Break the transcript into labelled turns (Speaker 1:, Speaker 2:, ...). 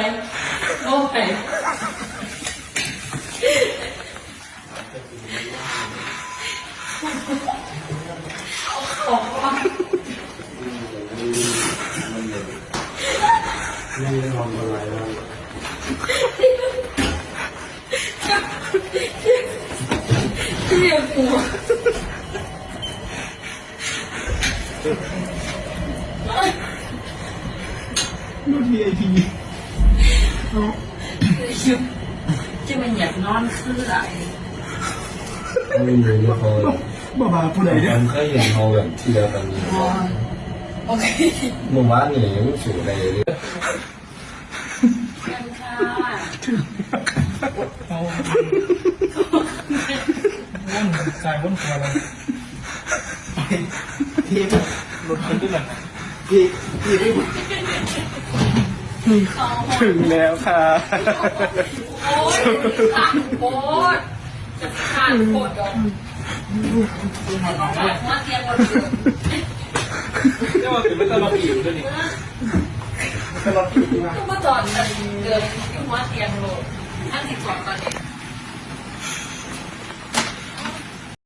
Speaker 1: โอ้ยออกมา
Speaker 2: ไม่ได้ทำอะไรแล้ว
Speaker 1: เรียกกู
Speaker 2: รุ่นพีไอ พี
Speaker 1: จะมันอยากนอนคืออะไร
Speaker 2: ไม่รู้ว่าเขา
Speaker 3: บ้าบาผู้ใดเนี่ย
Speaker 2: ผมเคยเห็นเขาแบบที่เดียวกันนี้
Speaker 1: โอเค
Speaker 2: หมู่บ้านนี่รู้สึกอะไรเลย
Speaker 1: กันค่ะ
Speaker 3: เอาว่นสายว่นคอเราพี่หลุดคนด้วยหรอพี่พี่ไม่ ถึงแล้วค่ะ
Speaker 1: โอ้ยขาดโคตรจะขาดโคตรดอกขาดหัวเตียงหมดเลย
Speaker 3: เรียกว่าเป็นไม่ตลอดผิวด้วยนี่ตลอดผิวนะ
Speaker 1: ก็มาจอดกันเดินที่หัวเตียงโลดท่านติดจอดตอนนี้